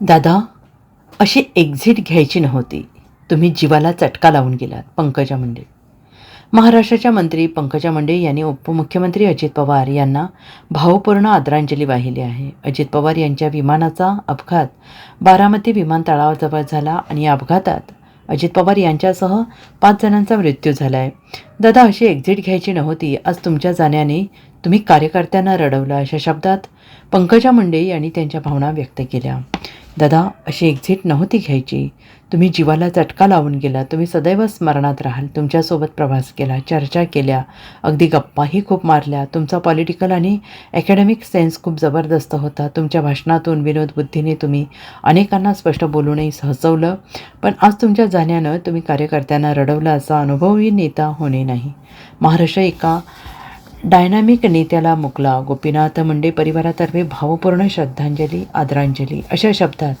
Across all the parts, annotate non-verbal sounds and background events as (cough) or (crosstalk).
दादा अशी एक्झिट घ्यायची नव्हती. तुम्ही जीवाला चटका लावून गेलात पंकजा मुंडे. महाराष्ट्राच्या मंत्री पंकजा मुंडे यांनी उपमुख्यमंत्री अजित पवार यांना भावपूर्ण आदरांजली वाहिली आहे. अजित पवार यांच्या विमानाचा अपघात बारामती विमानतळाजवळ झाला आणि या अपघातात अजित पवार यांच्यासह पाच जणांचा मृत्यू झाला आहे दादा अशी एक्झिट घ्यायची नव्हती. आज तुमच्या जाण्याने तुम्ही कार्यकर्त्यांना रडवलं अशा शब्दात पंकजा मुंडे यांनी त्यांच्या भावना व्यक्त केल्या. दादा अशी एक्झिट नव्हती घ्यायची. तुम्ही जीवाला चटका लावून गेला. तुम्ही सदैव स्मरणात राहाल. तुमच्यासोबत प्रवास केला चर्चा केल्या अगदी गप्पाही खूप मारल्या. तुमचा पॉलिटिकल आणि अकॅडमिक सेन्स खूप जबरदस्त होता. तुमच्या भाषणातून विनोद बुद्धीने तुम्ही अनेकांना स्पष्ट बोलूनही सहसवलं पण आज तुमच्या जाण्यानं तुम्ही कार्यकर्त्यांना रडवलं असा अनुभवही नेता होणे नाही. महाराष्ट्र एका डायनामिक नेत्याला मुकला. गोपीनाथ मुंडे परिवारातर्फे भावपूर्ण श्रद्धांजली आदरांजली अशा शब्दात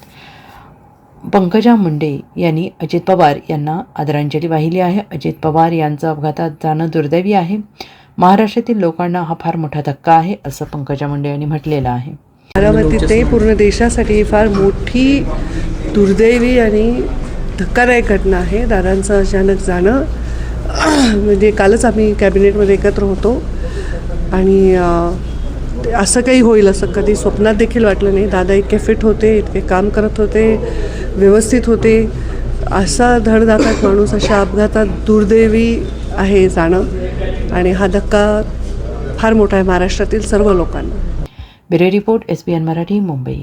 पंकजा मुंडे यांनी अजित पवार यांना आदरांजली वाहिली आहे. अजित पवार यांचं अपघातात जाणं दुर्दैवी आहे. महाराष्ट्रातील लोकांना हा फार मोठा धक्का आहे असं पंकजा मुंडे यांनी म्हटलेलं आहे. बारामती ते पूर्ण देशासाठी ही फार मोठी दुर्दैवी आणि धक्कादायक घटना आहे. दादांचं अचानक जाणं (clears throat) म्हणजे कालच आम्ही कॅबिनेटमध्ये एकत्र होतो. आणि ते असं काही होईल असं कधी स्वप्नात देखील वाटलं नाही. दादा इतके फिट होते इतके काम करत होते व्यवस्थित होते. असा धडधाकट माणूस अशा अपघातात दुर्दैवी आहे जाणं. आणि हा धक्का फार मोठा आहे महाराष्ट्रातील सर्व लोकांना. Bureau report S B N Marathi Mumbai.